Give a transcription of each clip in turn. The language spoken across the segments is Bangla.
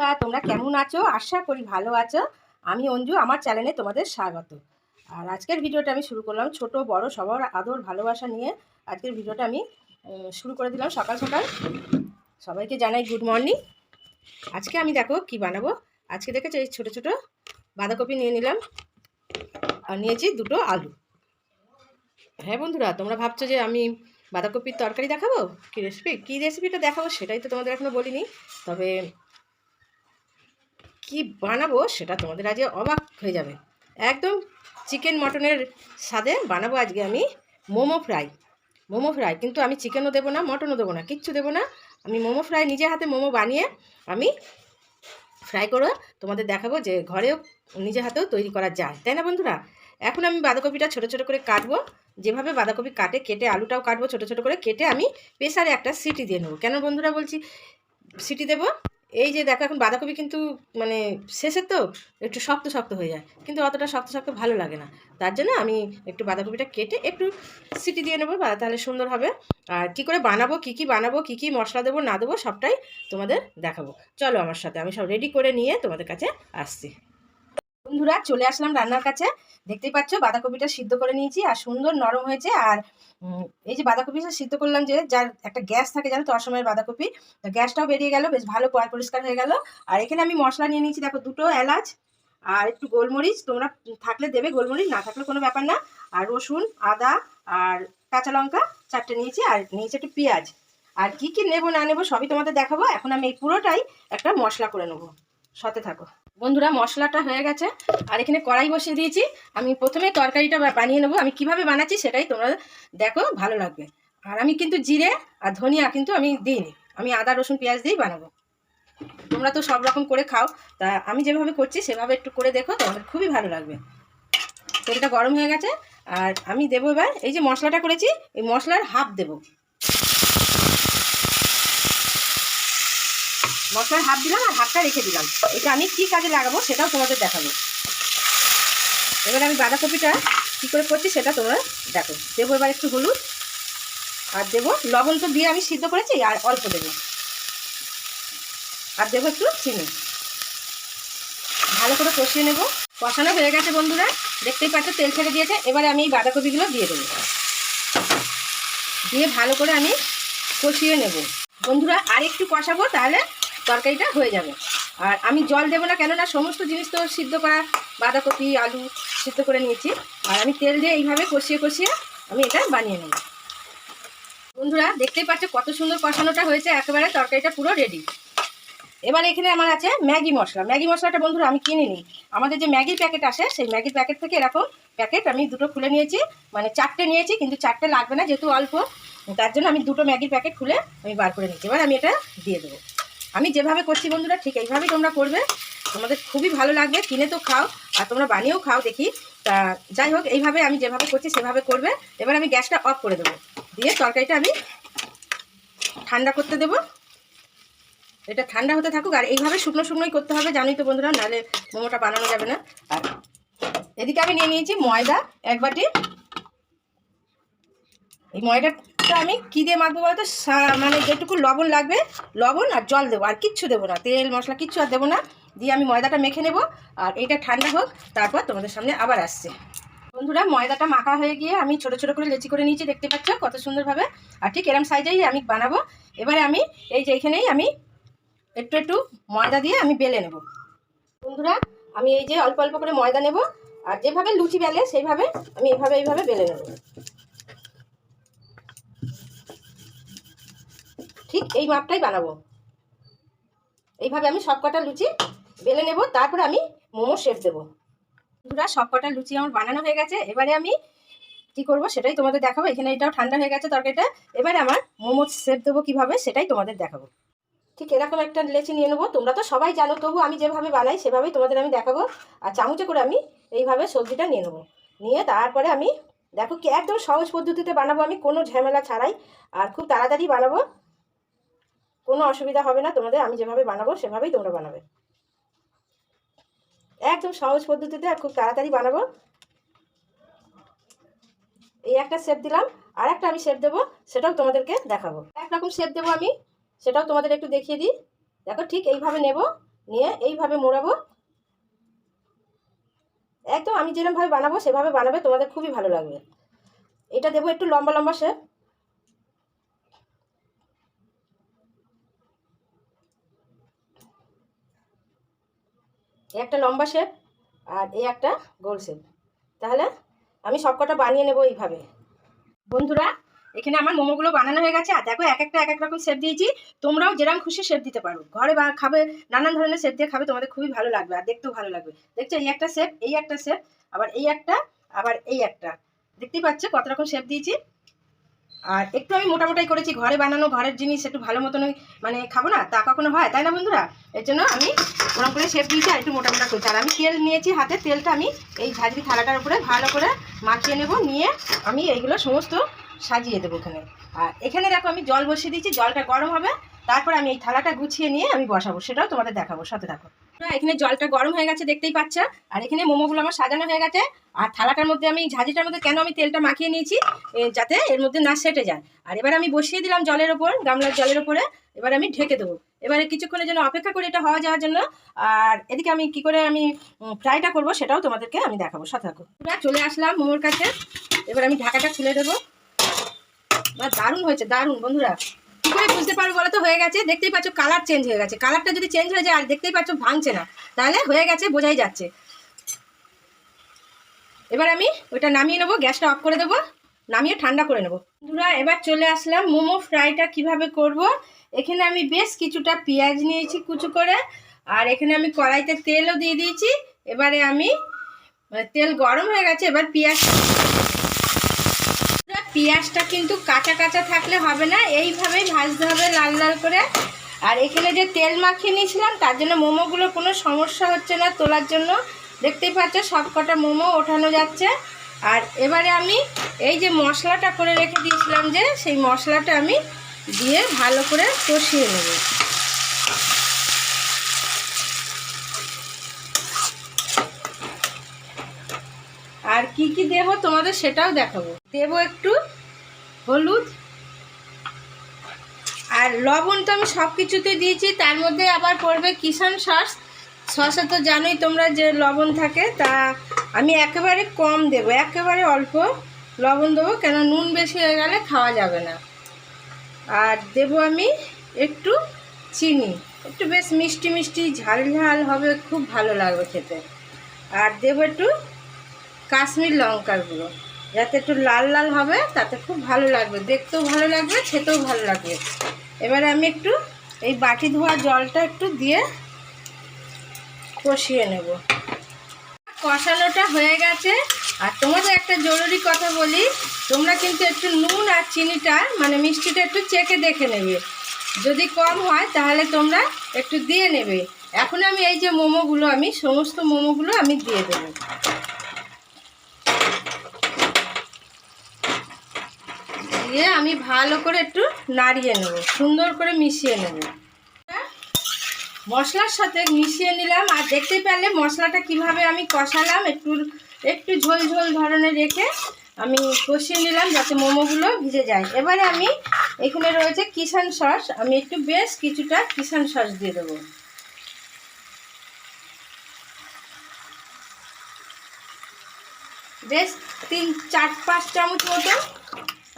বন্ধুরা, তোমরা কেমন আছো? আশা করি ভালো আছো। আমি অঞ্জু, আমার চ্যানেলে তোমাদের স্বাগত। আর আজকের ভিডিওটা আমি শুরু করলাম ছোট, বড়, সবার আদর, ভালোবাসা নিয়ে। আজকের ভিডিওটা আমি শুরু করে দিলাম সকাল সকাল। সবাইকে জানাই গুড মর্নিং আজকে আমি দেখো কি বানাবো। আজকে দেখেছ এই ছোটো ছোটো বাঁধাকপি নিয়ে নিলাম। আর নিয়েছি দুটো আলু। হ্যাঁ বন্ধুরা, তোমরা ভাবছ যে আমি বাঁধাকপির তরকারি দেখাবো? কী রেসিপি কী রেসিপিটা দেখাবো সেটাই তো তোমাদের এখনও বলিনি। তবে কি বানাবো সেটা তোমাদের আজকে অবাক হয়ে যাবে। একদম চিকেন মটনের স্বাদে বানাবো আজকে আমি মোমো ফ্রাই। মোমো ফ্রাই, কিন্তু আমি চিকেনও দেবো না মটনও দেবো না, কিচ্ছু দেবো না। আমি মোমো ফ্রাই নিজে হাতে মোমো বানিয়ে আমি ফ্রাই করে তোমাদের দেখাবো যে ঘরেও নিজে হাতেও তৈরি করা যায়। তাই না বন্ধুরা? এখন আমি বাঁধাকপিটা ছোটো ছোটো করে কাটবো। যেভাবে বাঁধাকপি কাটে, কেটে আলুটাও কাটবো ছোটো ছোটো করে, কেটে আমি প্রেসারে একটা সিটি দিয়ে নেব। কেন বন্ধুরা বলছি? সিটি দেবো এই যে দেখো, এখন বাঁধাকপি কিন্তু মানে শেষে তো একটু শক্ত শক্ত হয়ে যায়, কিন্তু অতটা শক্ত শক্ত ভালো লাগে না। তার জন্য আমি একটু বাঁধাকপিটা কেটে একটু সিটি দিয়ে নেব তাহলে সুন্দর হবে। আর কী করে বানাবো, কি কি বানাবো, কি কি মশলা দেবো, না দেবো সবটাই তোমাদের দেখাবো। চলো আমার সাথে, আমি সব রেডি করে নিয়ে তোমাদের কাছে আসছি। বন্ধুরা, চলে আসলাম রান্নার কাছে। দেখতেই পাচ্ছ, বাঁধাকপিটা সিদ্ধ করে নিয়েছি আর সুন্দর নরম হয়েছে। আর এই যে বাঁধাকপিটা সিদ্ধ করলাম যে, যার একটা গ্যাস থাকে, জানো তো, অসময়ের বাঁধাকপি, তো গ্যাসটাও বেরিয়ে গেল, বেশ ভালো পরিষ্কার হয়ে গেল। আর এখানে আমি মশলা নিয়ে নিয়েছি, দেখো, দুটো এলাচ আর একটু গোলমরিচ। তোমরা থাকলে দেবে গোলমরিচ, না থাকলে কোনো ব্যাপার না। আর রসুন, আদা আর কাঁচা লঙ্কা চারটে নিয়েছি আর নিয়েছি একটু পেঁয়াজ। আর কি কি নেব, না নেব, সবই তোমাদের দেখাবো। এখন আমি এই পুরোটাই একটা মশলা করে নেব। সাথে থাকো। বন্ধুরা, মশলাটা হয়ে গেছে। আর এখানে কড়াই বসিয়ে দিয়েছি। আমি প্রথমে তরকারিটা বানিয়ে নেব। আমি কীভাবে বানাচ্ছি সেটাই তোমরা দেখো, ভালো লাগবে। আর আমি কিন্তু জিরে আর ধনিয়া কিন্তু আমি দিইনি। আমি আদা, রসুন, পেঁয়াজ দিয়েই বানাবো। তোমরা তো সব রকম করে খাও। তা আমি যেভাবে করছি সেভাবে একটু করে দেখো, তোমাদের খুবই ভালো লাগবে। তেলটা গরম হয়ে গেছে। আর আমি দেবো এবার এই যে মশলাটা করেছি, এই মশলার হাফ দেবো। মশলার হাফ দিলাম আর হাফটা রেখে দিলাম। এটা আমি কি কাজে লাগাবো সেটাও তোমাদের দেখাবো। এবার আমি বাঁধাকপিটা কী করে করছি সেটা তোমরা দেখো। দেবো এবার একটু হলুদ আর দেবো লবণ তো দিয়ে আমি সিদ্ধ করেছি আর অল্প দেবো। আর দেবো একটু চিনি। ভালো করে কষিয়ে নেব। কষানো হয়ে গেছে বন্ধুরা। দেখতেই পাচ্ছ তেল ছেড়ে দিয়েছে। এবারে আমি এই বাঁধাকপিগুলো দিয়ে দেবো। দিয়ে ভালো করে আমি কষিয়ে নেব। বন্ধুরা আর একটু কষাবো তাহলে তরকারিটা হয়ে যাবে। আর আমি জল দেবো না, কেননা সমস্ত জিনিস তো সিদ্ধ করা, বাঁধাকপি, আলু সিদ্ধ করে নিয়েছি। আর আমি তেল দিয়ে এইভাবে কষিয়ে কষিয়ে আমি এটা বানিয়ে নেব। বন্ধুরা, দেখতেই পাচ্ছ কত সুন্দর কষানোটা হয়েছে, একেবারে তরকারিটা পুরো রেডি এবার এখানে আমার আছে ম্যাগি মশলা। ম্যাগি মশলাটা বন্ধুরা আমি কিনে নিই। আমাদের যে ম্যাগির প্যাকেট আসে, সেই ম্যাগির প্যাকেট থেকে এরকম প্যাকেট আমি দুটো খুলে নিয়েছি। মানে চারটে নিয়েছি, কিন্তু চারটে লাগবে না, যেহেতু অল্প, তার জন্য আমি দুটো ম্যাগির প্যাকেট খুলে আমি বার করে নিচ্ছি। এবার আমি এটা দিয়ে দেবো। আমি যেভাবে করছি বন্ধুরা, ঠিক এইভাবেই তোমরা করবে। তোমাদের খুবই ভালো লাগবে, কিনে তো খাও, আর তোমরা বানিয়েও খাও দেখি। তা যাই হোক, এইভাবে আমি যেভাবে করছি, সেভাবে করবে। এবার আমি গ্যাসটা অফ করে দেবো। দিয়ে তরকারিটা আমি ঠান্ডা করতে দেবো। এটা ঠান্ডা হতে থাকুক, আর এইভাবে শুকনো শুকনোই করতে হবে, জানোই তো বন্ধুরা, নাহলে মোমোটা বানানো যাবে না। আর এদিকে আমি নিয়ে নিয়েছি ময়দা, এক বাটি। এই ময়দাটা আমি কী দিয়ে মাখবো বলতো? মানে যেটুকু লবণ লাগবে, লবণ আর জল দেবো, আর কিচ্ছু দেবো না। তেল, মশলা কিচ্ছু আর দেবো না। দিয়ে আমি ময়দাটা মেখে নেব, আর এইটা ঠান্ডা হোক, তারপর তোমাদের সামনে আবার আসছে। বন্ধুরা, ময়দাটা মাখা হয়ে গিয়ে আমি ছোট ছোট করে লেচি করে নিয়েছি, দেখতে পাচ্ছ কত সুন্দরভাবে। আর ঠিক এরম সাইজেই আমি বানাবো। এবারে আমি এই যে এইখানেই আমি একটু একটু ময়দা দিয়ে আমি বেলে নেব। বন্ধুরা, আমি এই যে অল্প অল্প করে ময়দা নেব, আর যেভাবে লুচি বেলে, সেইভাবে আমি এইভাবে এইভাবে বেলে নেব। এই মাপটাই বানাবো। এইভাবে আমি সব কটা লুচি বেলে নেব, তারপরে আমি মোমো শেপ দেবো। বন্ধুরা সব কটা লুচি আমার বানানো হয়ে গেছে। এবারে আমি কি করব সেটাই তোমাদের দেখাবো। এখানে এটাও ঠান্ডা হয়ে গেছে তরকারিটা। এবারে আমার মোমো শেপ দেবো কীভাবে সেটাই তোমাদের দেখাবো। ঠিক এরকম একটা লেচি নিয়ে নেব। তোমরা তো সবাই জানো, তবু আমি যেভাবে বানাই সেভাবেই তোমাদের আমি দেখাবো। আর চামচে করে আমি এইভাবে সবজিটা নিয়ে নেব। নিয়ে তারপরে আমি, দেখো কি একদম সহজ পদ্ধতিতে বানাবো আমি, কোনো ঝামেলা ছাড়াই। আর খুব তাড়াতাড়ি বানাবো। কোনো অসুবিধা হবে না, তোমাদের আমি যেভাবে বানাবো সেভাবেই তোমরা বানাবে। একদম সহজ পদ্ধতিতে আর খুব তাড়াতাড়ি বানাবো। এই একটা শেপ দিলাম আর একটা আমি শেপ দেবো, সেটাও তোমাদেরকে দেখাবো। একরকম শেপ দেবো আমি, সেটাও তোমাদের একটু দেখিয়ে দিই। দেখো ঠিক এইভাবে নেব, নিয়ে এইভাবে মোড়াবো। একদম আমি যেরকমভাবে বানাবো সেভাবে বানাবে, তোমাদের খুবই ভালো লাগবে। এটা দেবো একটু লম্বা লম্বা শেপ একটা লম্বা শেপ আর এই একটা গোল শেপ তাহলে আমি সবকটা বানিয়ে নেব এইভাবে। বন্ধুরা, এখানে আমার মোমোগুলো বানানো হয়ে গেছে আর দেখো, এক একটা, এক এক রকম শেপ দিয়েছি। তোমরাও যেরকম খুশি শেপ দিতে পারো। ঘরে বা খাবে, নানান ধরনের শেপ দিয়ে খাবে, তোমাদের খুবই ভালো লাগবে আর দেখতেও ভালো লাগবে। দেখছ, এই একটা শেপ এই একটা শেপ আবার এই একটা, আবার এই একটা। দেখতেই পাচ্ছ কত রকম শেপ দিয়েছি? আর একটু আমি মোটামোটাই করেছি, ঘরে বানানো, ঘরের জিনিস একটু ভালো মতনই মানে খাব না, তা কখনো হয়, তাই না বন্ধুরা? এর জন্য আমি ওরকম করে শেপ দিয়েছি আর একটু মোটামোটা মোটা করেছি। আর আমি তেল নিয়েছি হাতে, তেলটা আমি এই ঝাঁঝরি থালাটার উপরে ভালো করে মাখিয়ে নেব, নিয়ে আমি এইগুলো সমস্ত সাজিয়ে দেবো এখানে আর এখানে দেখো আমি জল বসিয়ে দিয়েছি, জলটা গরম হবে, তারপর আমি এই থালাটা গুছিয়ে নিয়ে আমি বসাবো, সেটাও তোমাদের দেখাবো, সাথে দেখো এখানে জলটা গরম হয়ে গেছে, দেখতেই পাচ্ছ। আর এখানে মোমোগুলো আমার সাজানো হয়ে গেছে। আর থালাটার মধ্যে আমি, ঝাঁঝিটার মধ্যে কেন আমি তেলটা মাখিয়ে নিয়েছি যাতে এর মধ্যে না সেটে যায়। আর এবার আমি বসিয়ে দিলাম জলের ওপর, গামলার জলের ওপরে। এবার আমি ঢেকে দেবো। এবারে কিছুক্ষণের জন্য অপেক্ষা করি এটা হওয়া যাওয়ার জন্য। আর এদিকে আমি কি করে আমি ফ্রাইটা করব সেটাও তোমাদেরকে আমি দেখাবো, সাথে থাকো। চলে আসলাম মোমোর কাছে। এবার আমি ঢাকাটা খুলে দেবো। দারুণ হয়েছে, দারুণ, বন্ধুরা। করে বুঝতে পারব বলো তো, হয়ে গেছে। দেখতেই পাচ্ছ কালার চেঞ্জ হয়ে গেছে। কালারটা যদি চেঞ্জ হয়ে যায়, আর দেখতেই পাচ্ছ ভাঙছে না, তাহলে হয়ে গেছে, বোঝাই যাচ্ছে। এবার আমি ওটা নামিয়ে নেব, গ্যাসটা অফ করে দেবো, নামিয়ে ঠান্ডা করে নেব। বন্ধুরা, এবার চলে আসলাম মোমো ফ্রাইটা কীভাবে করব। এখানে আমি বেশ কিছুটা পেঁয়াজ নিয়েছি কুচু করে, আর এখানে আমি কড়াইতে তেলও দিয়ে দিয়েছি। এবারে আমি, তেল গরম হয়ে গেছে, এবার পেঁয়াজ পেঁয়াজটা কিন্তু কাঁচা কাঁচা থাকলে হবে না, এইভাবেই ভাজতে হবে লাল লাল করে। আর এখানে যে তেল মাখিয়ে নিয়েছিলাম, তার জন্য মোমোগুলো কোনো সমস্যা হচ্ছে না তোলার জন্য। দেখতেই পাচ্ছ, সব কটা মোমো ওঠানো যাচ্ছে। আর এবারে আমি এই যে মশলাটা করে রেখে দিয়েছিলাম যে, সেই মশলাটা আমি দিয়ে ভালো করে কষিয়ে নেব। আর কি কি দেব তোমাদের সেটাও দেখাবো। দেবো একটু হলুদ। আর লবণ তো আমি সব কিছুতে দিয়েছি, তার মধ্যে আবার পড়বে কিষান সস। সসে তো জানোই তোমরা যে লবণ থাকে, তা আমি একেবারে কম দেব, একেবারে অল্প লবণ দেবো কেন নুন বেশি হয়ে গেলে খাওয়া যাবে না। আর দেব আমি একটু চিনি, একটু বেশ মিষ্টি মিষ্টি ঝাল ঝাল হবে, খুব ভালো লাগবে খেতে। আর দেবো একটু কাশ্মীর লঙ্কার গুঁড়ো। যাতে একটু লাল লাল হবে, তাতে খুব ভালো লাগবে। দেখতেও ভালো লাগবে, খেতেও ভালো লাগবে। এবারে আমি একটু এই বাটি ধোয়া জলটা একটু দিয়ে কষিয়ে নেব। কষানোটা হয়ে গেছে। আর তোমাদের একটা জরুরি কথা বলি, তোমরা কিন্তু একটু নুন আর চিনিটা মানে মিষ্টিটা একটু চেকে দেখে নেবে। যদি কম হয়, তাহলে তোমরা একটু দিয়ে নেবে। এখন আমি এই যে মোমোগুলো, আমি সমস্ত মোমোগুলো আমি দিয়ে দেবো। দিয়ে আমি ভালো করে একটু নাড়িয়ে নেব, সুন্দর করে মিশিয়ে নেব। মশলার সাথে মিশিয়ে নিলাম, আর দেখতে পেলে মশলাটা কীভাবে আমি কষালাম, একটু একটু ঝোল ঝোল ধরনের রেখে আমি কষিয়ে নিলাম যাতে মোমোগুলো ভিজে যায়। এবারে আমি এখানে রয়েছে কিষান সস, আমি একটু বেশ কিছুটা কিষান সস দিয়ে দেবো। বেশ তিন, চার, পাঁচ চামচ মতো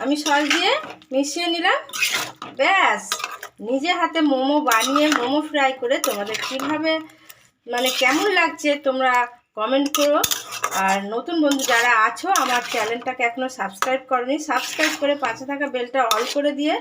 আমি সস দিয়ে মিশিয়ে নিলাম। ব্যাস, নিজে হাতে মোমো বানিয়ে মোমো ফ্রাই করে তোমাদের কীভাবে মানে কেমন লাগছে তোমরা কমেন্ট করো। আর নতুন বন্ধু যারা আছো, আমার চ্যানেলটাকে এখনও সাবস্ক্রাইব করনি সাবস্ক্রাইব করে পাশে থাকা বেলটা অল করে দিয়ে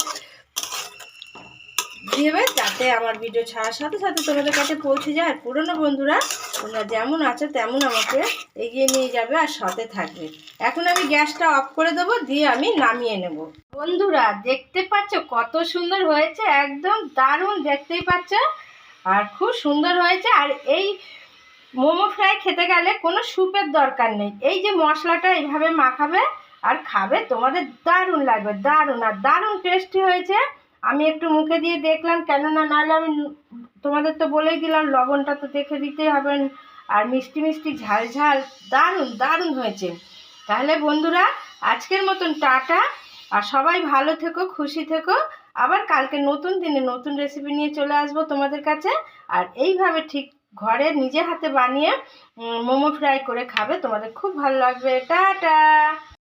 দিবে যাতে আমার ভিডিও ছাড়ার সাথে সাথে তোমাদের কাছে পৌঁছে যায়। আর পুরনো বন্ধুরা তোমরা যেমন আছো তেমন আমাকে এগিয়ে নিয়ে যাবে আর সাথে থাকবে। এখন আমি গ্যাসটা অফ করে দেবো, দিয়ে আমি নামিয়ে নেব। বন্ধুরা, দেখতে পাচ্ছ কত সুন্দর হয়েছে? একদম দারুণ দেখতেই পাচ্ছ। আর খুব সুন্দর হয়েছে। আর এই মোমো ফ্রাই খেতে গেলে কোনো স্যুপের দরকার নেই। এই যে মশলাটা এইভাবে মাখাবে আর খাবে, তোমাদের দারুণ লাগবে, দারুণ আর দারুণ টেস্টি হয়েছে। আমি একটু মুখে দিয়ে দেখলাম, কেননা নাহলে আমি তোমাদের তো বলেই দিলাম, লবণটা তো দেখে দিতেই হবে। আর মিষ্টি মিষ্টি ঝাল ঝাল, দারুণ দারুণ হয়েছে। তাহলে বন্ধুরা, আজকের মতন টাটা। আর সবাই ভালো থেকো, খুশি থেকো। আবার কালকে নতুন দিনে নতুন রেসিপি নিয়ে চলে আসব তোমাদের কাছে। আর এইভাবে ঠিক ঘরে নিজে হাতে বানিয়ে মোমো ফ্রাই করে খাবে তোমাদের খুব ভালো লাগবে। টাটা!